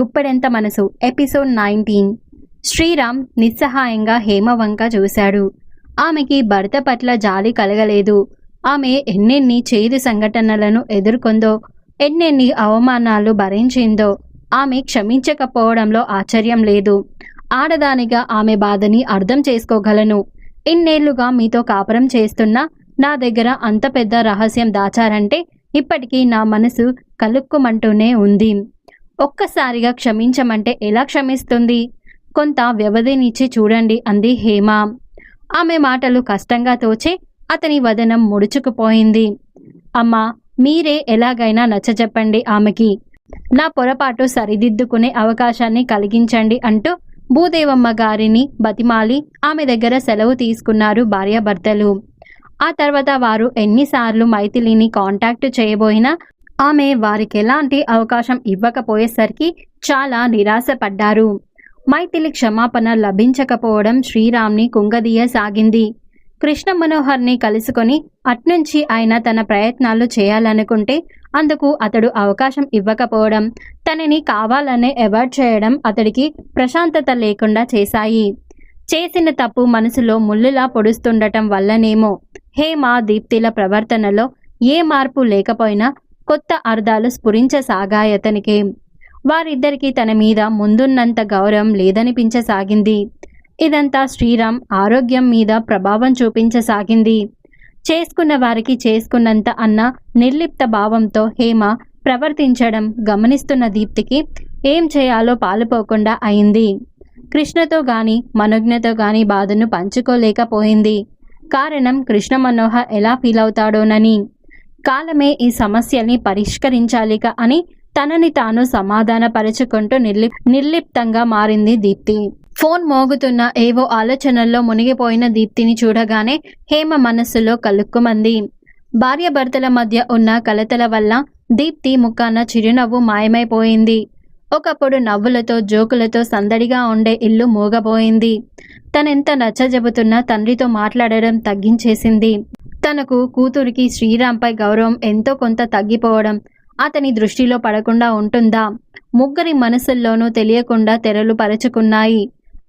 గుప్పెడంత మనసు. Episode nineteen. Sriram నిస్సహాయంగా హేమ వంక చూశాడు. ఆమెకి భర్త పట్ల జాలి కలగలేదు. ఆమె ఎన్నెన్ని చేదు సంఘటనలను ఎదుర్కొందో ఎన్నెన్ని అవమానాలు భరించిందో ఆమె క్షమించకపోవడంలో ఆశ్చర్యం లేదు. ఆడదానిగా ఆమె బాధని అర్థం చేసుకోగలను. ఇన్నేళ్ళుగా మీతో కాపురం చేస్తున్నా నా దగ్గర అంత పెద్ద రహస్యం దాచారంటే ఇప్పటికీ నా మనసు కలుక్కుమంటూనే ఉంది. ఒక్కసారిగా క్షమించమంటే ఎలా క్షమిస్తుంది? కొంత వ్యవధినిచ్చి చూడండి అంది హేమ. ఆమె మాటలు కష్టంగా తోచి అతని వదనం ముడుచుకుపోయింది. అమ్మా మీరే ఎలాగైనా నచ్చజెప్పండి ఆమెకి. నా పొరపాటు సరిదిద్దుకునే అవకాశాన్ని కలిగించండి అంటూ భూదేవమ్మ గారిని బతిమాలి ఆమె దగ్గర సెలవు తీసుకున్నారు భార్యాభర్తలు. ఆ తర్వాత వారు ఎన్నిసార్లు మైథిలిని కాంటాక్ట్ చేయబోయినా ఆమె వారికి ఎలాంటి అవకాశం ఇవ్వకపోయేసరికి చాలా నిరాశపడ్డారు. మైథిలి క్షమాపణ లభించకపోవడం శ్రీరామ్ని కుంగదీయసాగింది. కృష్ణ మనోహర్ని కలుసుకొని అట్నుంచి ఆయన తన ప్రయత్నాలు చేయాలనుకుంటే అందుకు అతడు అవకాశం ఇవ్వకపోవడం తనని కావాలనే అవాయిడ్ చేయడం అతడికి ప్రశాంతత లేకుండా చేశాయి. చేసిన తప్పు మనసులో ముళ్ళులా పొడుస్తుండటం వల్లనేమో హేమ దీప్తిల ప్రవర్తనలో ఏ మార్పు లేకపోయినా కొత్త అర్థాలు స్ఫురించసాగాయతనికి వారిద్దరికీ తన మీద ముందున్నంత గౌరవం లేదనిపించసాగింది. ఇదంతా శ్రీరామ్ ఆరోగ్యం మీద ప్రభావం చూపించసాగింది. చేసుకున్న వారికి చేసుకున్నంత అన్న నిర్లిప్త భావంతో హేమ ప్రవర్తించడం గమనిస్తున్న దీప్తికి ఏం చేయాలో పాలుపోకుండా అయింది. కృష్ణతో గాని మనోజ్ఞతో గాని బాధను పంచుకోలేకపోయింది. కారణం కృష్ణ మనోహర్ ఎలా ఫీల్ అవుతాడోనని కాలమే ఈ సమస్యల్ని పరిష్కరించాలిక అని తనని తాను సమాధానపరుచుకుంటూ నిర్లి నిర్లిప్తంగా మారింది దీప్తి. ఫోన్ మోగుతున్న ఏవో ఆలోచనల్లో మునిగిపోయిన దీప్తిని చూడగానే హేమ మనస్సులో కలుక్కుమంది. భార్యాభర్తల మధ్య ఉన్న కలతల వల్ల దీప్తి ముఖాన చిరునవ్వు మాయమైపోయింది. ఒకప్పుడు నవ్వులతో జోకులతో సందడిగా ఉండే ఇల్లు మూగబోయింది. తనెంత నచ్చజెబుతున్నా తండ్రితో మాట్లాడడం తగ్గించేసింది. తనకు కూతురికి శ్రీరాంపై గౌరవం ఎంతో కొంత తగ్గిపోవడం అతని దృష్టిలో పడకుండా ఉంటుందా? ముగ్గురి మనసుల్లోనూ తెలియకుండా తెరలు పరచుకున్నాయి.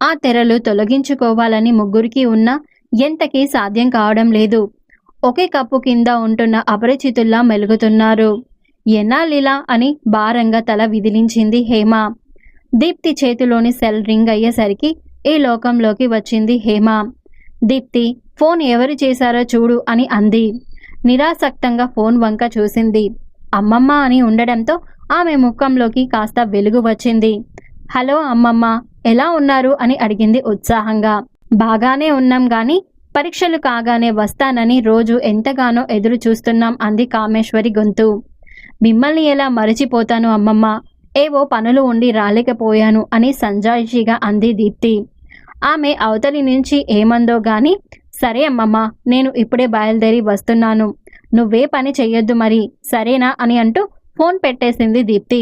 ఆ తెరలు తొలగించుకోవాలని ముగ్గురికి ఉన్నా ఎంతకీ సాధ్యం కావడం లేదు. ఒకే కప్పు కింద ఉంటున్న అపరిచితుల్లా మెలుగుతున్నారు. ఎన్నాలిలా అని భారంగా తల విదిలించింది హేమ. దీప్తి చేతిలోని సెల్ రింగ్ అయ్యేసరికి ఈ లోకంలోకి వచ్చింది హేమ. దీప్తి ఫోన్ ఎవరు చేశారో చూడు అని అంది. నిరాసక్తంగా ఫోన్ వంక చూసింది. అమ్మమ్మ అని ఉండడంతో ఆమె ముఖంలోకి కాస్త వెలుగు వచ్చింది. హలో అమ్మమ్మ ఎలా ఉన్నారు అని అడిగింది ఉత్సాహంగా. బాగానే ఉన్నాం గాని పరీక్షలు కాగానే వస్తానని రోజు ఎంతగానో ఎదురు చూస్తున్నాం అంది కామేశ్వరి గొంతు. మిమ్మల్ని ఎలా మరచిపోతాను అమ్మమ్మ? ఏవో పనులు ఉండి రాలేకపోయాను అని సంజాయిషీగా అంది దీప్తి. ఆమె అవతలి నుంచి ఏమందో గాని సరే అమ్మమ్మ నేను ఇప్పుడే బయలుదేరి వస్తున్నాను. నువ్వే పని చెయ్యొద్దు మరి సరేనా అని అంటూ ఫోన్ పెట్టేసింది దీప్తి.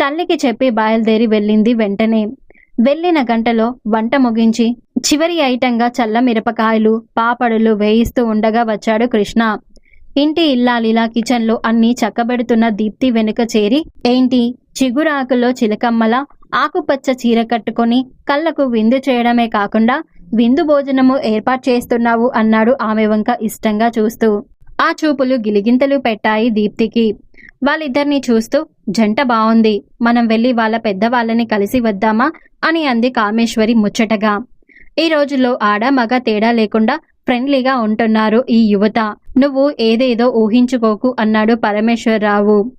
తల్లికి చెప్పి బయలుదేరి వెళ్ళింది వెంటనే. వెళ్ళిన గంటలో వంట ముగించి చివరి ఐటంగా చల్ల మిరపకాయలు పాపడులు వేయిస్తూ ఉండగా వచ్చాడు కృష్ణ. ఇంటి ఇల్లాలిలా కిచెన్లో అన్నీ చక్కబెడుతున్న దీప్తి వెనుక చేరి ఏంటి? చిగురాకుల్లో చిలకమ్మల ఆకుపచ్చ చీర కట్టుకొని కళ్ళకు విందు చేయడమే కాకుండా విందు భోజనము ఏర్పాటు చేస్తున్నావు అన్నాడు ఆమె వంక ఇష్టంగా చూస్తూ. ఆ చూపులు గిలిగింతలు పెట్టాయి దీప్తికి. వాళ్ళిద్దరిని చూస్తూ జంట బాగుంది మనం వెళ్ళి వాళ్ళ పెద్దవాళ్ళని కలిసి వద్దామా? అని అంది కామేశ్వరి ముచ్చటగా. ఈ రోజుల్లో ఆడ మగ తేడా లేకుండా ఫ్రెండ్లీగా ఉంటున్నారు ఈ యువత. నువ్వు ఏదేదో ఊహించుకోకు అన్నాడు పరమేశ్వరరావు.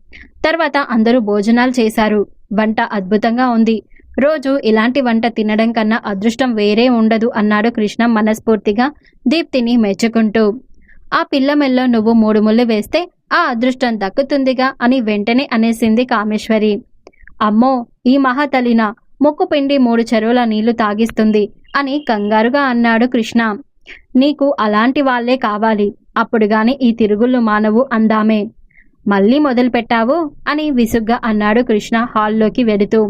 తర్వాత అందరూ భోజనాలు చేశారు. వంట అద్భుతంగా ఉంది. రోజు ఇలాంటి వంట తినడం కన్నా అదృష్టం వేరే ఉండదు అన్నాడు కృష్ణ మనస్ఫూర్తిగా దీప్తిని మెచ్చుకుంటూ. ఆ పిల్ల మెల్లో నువ్వు మూడు ముళ్ళు వేస్తే ఆ అదృష్టం దక్కుతుందిగా అని వెంటనే అనేసింది కామేశ్వరి. అమ్మో ఈ మహాతలిన ముక్కు పిండి మూడు చెరువుల నీళ్ళు తాగిస్తుంది అని కంగారుగా అన్నాడు కృష్ణ. నీకు అలాంటి వాళ్ళే కావాలి అప్పుడు గాని ఈ తిరుగుళ్ళు మానవు అందామే. మళ్ళీ మొదలు పెట్టావు? అని విసుగ్గా అన్నాడు కృష్ణ హాల్లోకి వెడుతూ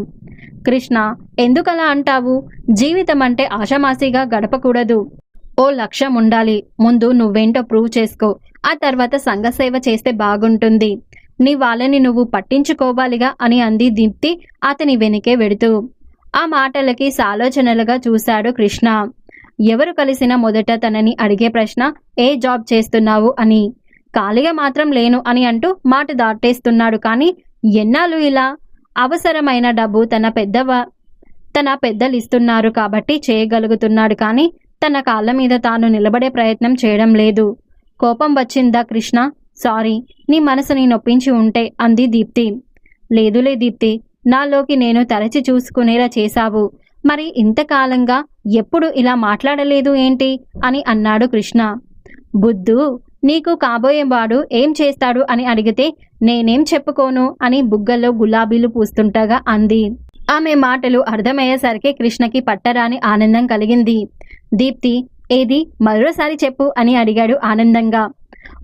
కృష్ణ ఎందుకలా అంటావు? జీవితం అంటే ఆషమాసిగా గడపకూడదు. ఓ లక్ష్యం ఉండాలి. ముందు నువ్వేంటో ప్రూవ్ చేసుకో. ఆ తర్వాత సంఘసేవ చేస్తే బాగుంటుంది. నీ వాళ్ళని నువ్వు పట్టించుకోవాలిగా అని అంది దీప్తి అతని వెనుకే వెడుతూ. ఆ మాటలకి సాలోచనలుగా చూశాడు కృష్ణ. ఎవరు కలిసిన మొదట తనని అడిగే ప్రశ్న ఏ జాబ్ చేస్తున్నావు? అని. ఖాళీగా మాత్రం లేను అని అంటూ మాట దాటేస్తున్నాడు. కానీ ఎన్నాళ్ళు ఇలా? అవసరమైన డబ్బు తన పెద్దవ తన పెద్దలు ఇస్తున్నారు కాబట్టి చేయగలుగుతున్నాడు. కానీ తన కాళ్ళ మీద తాను నిలబడే ప్రయత్నం చేయడం లేదు. కోపం వచ్చిందా కృష్ణ? సారీ నీ మనసుని నొప్పించి ఉంటే అంది దీప్తి. లేదులే దీప్తి నాలోకి నేను తరచి చూసుకునేలా చేశావు. మరి ఇంతకాలంగా ఎప్పుడు ఇలా మాట్లాడలేదు ఏంటి? అని అన్నాడు కృష్ణ. బుద్ధు నీకు కాబోయేవాడు ఏం చేస్తాడు అని అడిగితే నేనేం చెప్పుకోను అని బుగ్గల్లో గులాబీలు పూస్తుండగా అంది. ఆమె మాటలు అర్థమయ్యేసరికి కృష్ణకి పట్టరాని ఆనందం కలిగింది. దీప్తి ఏది? మరోసారి చెప్పు అని అడిగాడు ఆనందంగా.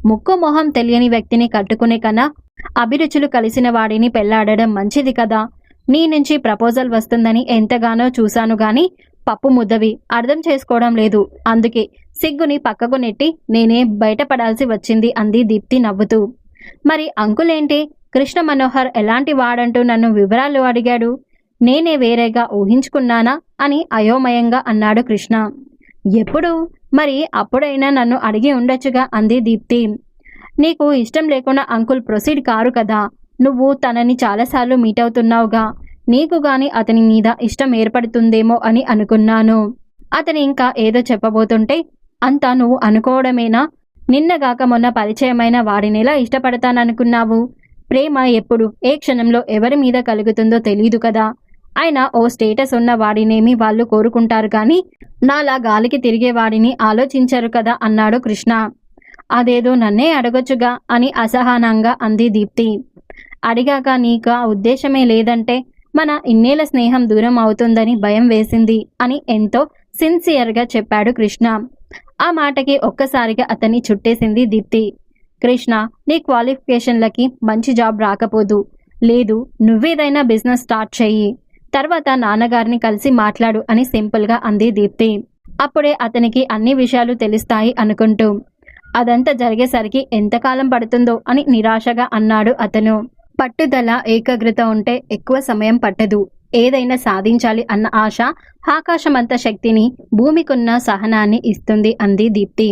ముక్కు మొహం తెలియని వ్యక్తిని కట్టుకునే కన్నా అభిరుచులు కలిసిన వాడిని పెళ్ళాడడం మంచిది కదా. నీ నుంచి ప్రపోజల్ వస్తుందని ఎంతగానో చూశాను గాని పప్పు ముద్దవి అర్థం చేసుకోవడం లేదు. అందుకే సిగ్గుని పక్కకు నెట్టి నేనే బయటపడాల్సి వచ్చింది అంది దీప్తి నవ్వుతూ. మరి అంకులేంటి? కృష్ణ మనోహర్ ఎలాంటి వాడంటూ నన్ను వివరాలు అడిగాడు. నేనే వేరేగా ఊహించుకున్నానా? అని అయోమయంగా అన్నాడు కృష్ణ. ఎప్పుడు? మరి అప్పుడైనా నన్ను అడిగి ఉండొచ్చుగా అంది దీప్తి. నీకు ఇష్టం లేకుండా అంకుల్ ప్రొసీడ్ కారు కదా. నువ్వు తనని చాలాసార్లు మీట్ అవుతున్నావుగా. నీకు గాని అతని మీద ఇష్టం ఏర్పడుతుందేమో అని అనుకున్నాను. అతని ఇంకా ఏదో చెప్పబోతుంటే అంతా నువ్వు అనుకోవడమేనా? నిన్నగాక మొన్న పరిచయమైన వాడినిలా ఇష్టపడతాననుకున్నావు? ప్రేమ ఎప్పుడు ఏ క్షణంలో ఎవరి మీద కలుగుతుందో తెలియదు కదా. అయినా ఓ స్టేటస్ ఉన్న వాడినేమి వాళ్ళు కోరుకుంటారు కానీ నాలా గాలికి తిరిగే వాడిని ఆలోచించరు కదా అన్నాడు కృష్ణ. అదేదో నన్నే అడగొచ్చుగా అని అసహనంగా అంది దీప్తి. అడిగాక నీకు ఆ ఉద్దేశమే లేదంటే మన ఇన్నేళ్ళ స్నేహం దూరం అవుతుందని భయం వేసింది అని ఎంతో సిన్సియర్గా చెప్పాడు కృష్ణ. ఆ మాటకి ఒక్కసారిగా అతన్ని చుట్టేసింది దీప్తి. కృష్ణ నీ క్వాలిఫికేషన్లకి మంచి జాబ్ రాకపోదు. లేదు నువ్వేదైనా బిజినెస్ స్టార్ట్ చెయ్యి. తర్వాత నాన్నగారిని కలిసి మాట్లాడు అని సింపుల్గా అంది దీప్తి. అప్పుడే అతనికి అన్ని విషయాలు తెలుస్తాయి అనుకుంటూ. అదంతా జరిగేసరికి ఎంతకాలం పడుతుందో అని నిరాశగా అన్నాడు అతను. పట్టుదల ఏకాగ్రత ఉంటే ఎక్కువ సమయం పట్టదు. ఏదైనా సాధించాలి అన్న ఆశ ఆకాశమంత శక్తిని భూమికున్న సహనాన్ని ఇస్తుంది అంది దీప్తి.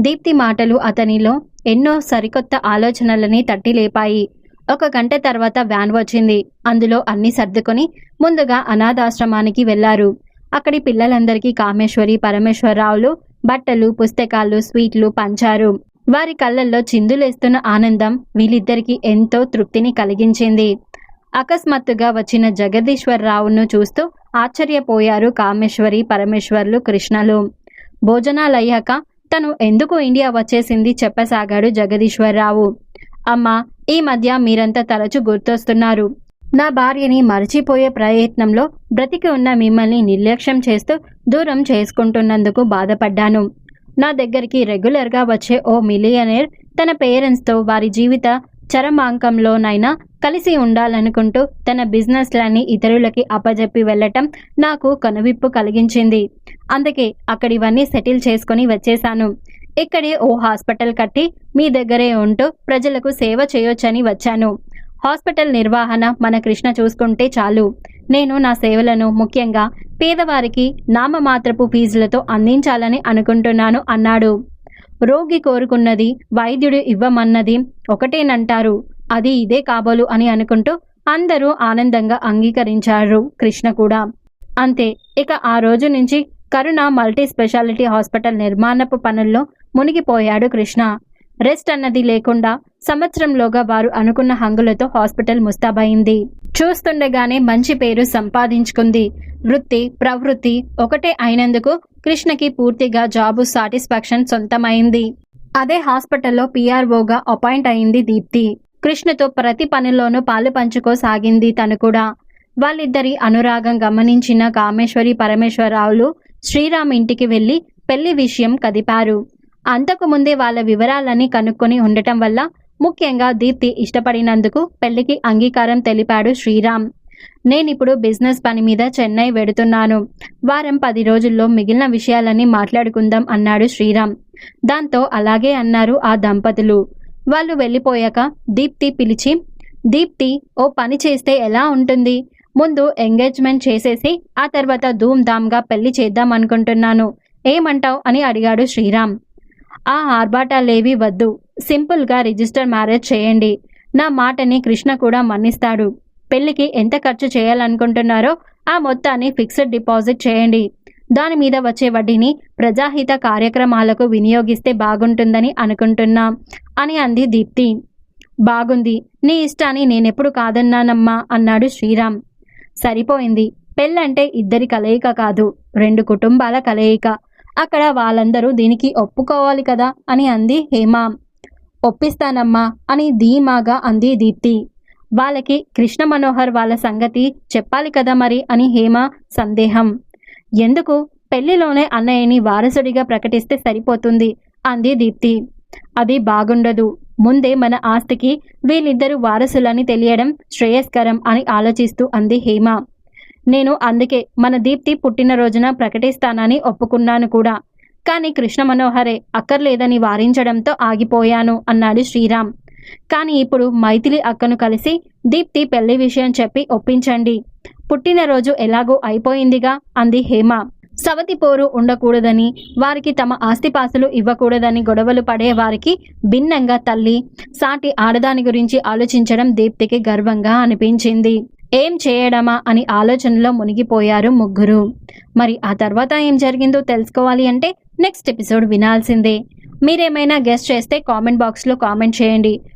దీప్తి మాటలు అతనిలో ఎన్నో సరికొత్త ఆలోచనలని తట్టి లేపాయి. ఒక గంట తర్వాత వ్యాన్ వచ్చింది. అందులో అన్ని సర్దుకొని ముందుగా అనాథాశ్రమానికి వెళ్ళారు. అక్కడి పిల్లలందరికీ కామేశ్వరి పరమేశ్వరరావులు బట్టలు పుస్తకాలు స్వీట్లు పంచారు. వారి కళ్ళల్లో చిందులేస్తున్న ఆనందం వీళ్ళిద్దరికీ ఎంతో తృప్తిని కలిగించింది. అకస్మాత్తుగా వచ్చిన జగదీశ్వరరావును చూస్తూ ఆశ్చర్యపోయారు కామేశ్వరి పరమేశ్వర్లు కృష్ణలు. భోజనాలయ్యాక తను ఎందుకు ఇండియా వచ్చేసింది చెప్పసాగాడు జగదీశ్వరరావు. అమ్మా ఈ మధ్య మీరంతా తరచు గుర్తొస్తున్నారు. నా భార్యని మరచిపోయే ప్రయత్నంలో బ్రతికి ఉన్న మిమ్మల్ని నిర్లక్ష్యం చేస్తూ దూరం చేసుకుంటున్నందుకు బాధపడ్డాను. నా దగ్గరికి రెగ్యులర్గా వచ్చే ఓ మిలియనేర్ తన పేరెంట్స్తో వారి జీవిత చరమాంకంలోనైనా కలిసి ఉండాలనుకుంటూ తన బిజినెస్లన్నీ ఇతరులకి అప్పజెప్పి వెళ్ళటం నాకు కనువిప్పు కలిగించింది. అందుకే అక్కడివన్నీ సెటిల్ చేసుకొని వచ్చేశాను. ఇక్కడే ఓ హాస్పిటల్ కట్టి మీ దగ్గరే ఉంటూ ప్రజలకు సేవ చేయొచ్చని వచ్చాను. హాస్పిటల్ నిర్వహణ మన కృష్ణ చూసుకుంటే చాలు. నేను నా సేవలను ముఖ్యంగా పేదవారికి నామమాత్రపు ఫీజులతో అందించాలని అనుకుంటున్నాను అన్నాడు. రోగి కోరుకున్నది వైద్యుడు ఇవ్వమన్నది ఒకటేనంటారు. అది ఇదే కాబోలు అని అనుకుంటూ అందరూ ఆనందంగా అంగీకరించారు కృష్ణ కూడా. అంతే ఇక ఆ రోజు నుంచి కరుణ మల్టీ స్పెషాలిటీ హాస్పిటల్ నిర్మాణపు పనుల్లో మునిగిపోయాడు కృష్ణ. రెస్ట్ అన్నది లేకుండా సంవత్సరంలోగా వారు అనుకున్న హంగులతో హాస్పిటల్ ముస్తాబైంది చూస్తుండగానే మంచి పేరు సంపాదించుకుంది. వృత్తి ప్రవృత్తి ఒకటే అయినందుకు కృష్ణకి పూర్తిగా జాబు సాటిస్ఫాక్షన్ సొంతమైంది. అదే హాస్పిటల్లో పిఆర్ఓగా అపాయింట్ అయింది దీప్తి. కృష్ణతో ప్రతి పనిలోనూ పాలు పంచుకోసాగింది తను కూడా. వాళ్ళిద్దరి అనురాగం గమనించిన కామేశ్వరి పరమేశ్వరరావులు శ్రీరామ్ ఇంటికి వెళ్ళి పెళ్ళి విషయం కదిపారు. అంతకు ముందే వాళ్ళ వివరాలన్నీ కనుక్కొని ఉండటం వల్ల ముఖ్యంగా దీప్తి ఇష్టపడినందుకు పెళ్ళికి అంగీకారం తెలిపాడు శ్రీరామ్. నేనిప్పుడు బిజినెస్ పని మీద చెన్నై వెడుతున్నాను. వారం పది రోజుల్లో మిగిలిన విషయాలన్నీ మాట్లాడుకుందాం అన్నాడు శ్రీరామ్. దాంతో అలాగే అన్నారు ఆ దంపతులు. వాళ్ళు వెళ్ళిపోయాక దీప్తి పిలిచి దీప్తి ఓ పని చేస్తే ఎలా ఉంటుంది? ముందు ఎంగేజ్మెంట్ చేసేసి ఆ తర్వాత ధూమ్ ధామ్గా పెళ్ళి చేద్దాం అనుకుంటున్నాను. ఏమంటావ్? అని అడిగాడు శ్రీరామ్. ఆ ఆర్భాటాలేవి వద్దు. సింపుల్గా రిజిస్టర్ మ్యారేజ్ చేయండి. నా మాటని కృష్ణ కూడా మన్నిస్తాడు. పెళ్ళికి ఎంత ఖర్చు చేయాలనుకుంటున్నారో ఆ మొత్తాన్ని ఫిక్స్డ్ డిపాజిట్ చేయండి. దాని మీద వచ్చే వడ్డీని ప్రజాహిత కార్యక్రమాలకు వినియోగిస్తే బాగుంటుందని అనుకుంటున్నా అని అంది దీప్తి. బాగుంది నీ ఇష్టాన్ని నేనెప్పుడు కాదన్నానమ్మా అన్నాడు శ్రీరామ్. సరిపోయింది పెళ్ళంటే ఇద్దరి కలయిక కాదు రెండు కుటుంబాల కలయిక. అక్కడ వాళ్ళందరూ దీనికి ఒప్పుకోవాలి కదా అని అంది హేమ. ఒప్పిస్తానమ్మా అని ధీమాగా అంది దీప్తి. వాళ్ళకి కృష్ణ మనోహర్ వాళ్ళ సంగతి చెప్పాలి కదా మరి అని హేమ సందేహం. ఎందుకు? పెళ్ళిలోనే అన్నయ్యని వారసుడిగా ప్రకటిస్తే సరిపోతుంది అంది దీప్తి. అది బాగుండదు. ముందే మన ఆస్తికి వీళ్ళిద్దరూ వారసులని తెలియడం శ్రేయస్కరం అని ఆలోచిస్తూ అంది హేమ. నేను అందుకే మన దీప్తి పుట్టినరోజున ప్రకటిస్తానని ఒప్పుకున్నాను కూడా. కానీ కృష్ణ మనోహరే అక్కర్లేదని వారించడంతో ఆగిపోయాను అన్నాడు శ్రీరామ్. కానీ ఇప్పుడు మైథిలి అక్కను కలిసి దీప్తి పెళ్ళి విషయం చెప్పి ఒప్పించండి. పుట్టినరోజు ఎలాగో అయిపోయిందిగా అంది హేమ. సవతి పోరు ఉండకూడదని వారికి తమ ఆస్తిపాస్తులు ఇవ్వకూడదని గొడవలు పడే వారికి భిన్నంగా తల్లి సాటి ఆడదాని గురించి ఆలోచించడం దీప్తికి గర్వంగా అనిపించింది. ఏం చేయడమా? అని ఆలోచనలో మునిగిపోయారు ముగ్గురు. మరి ఆ తర్వాత ఏం జరిగిందో తెలుసుకోవాలి అంటే నెక్స్ట్ ఎపిసోడ్ వినాల్సిందే. మీరేమైనా గెస్ట్ చేస్తే కామెంట్ బాక్స్లో కామెంట్ చేయండి.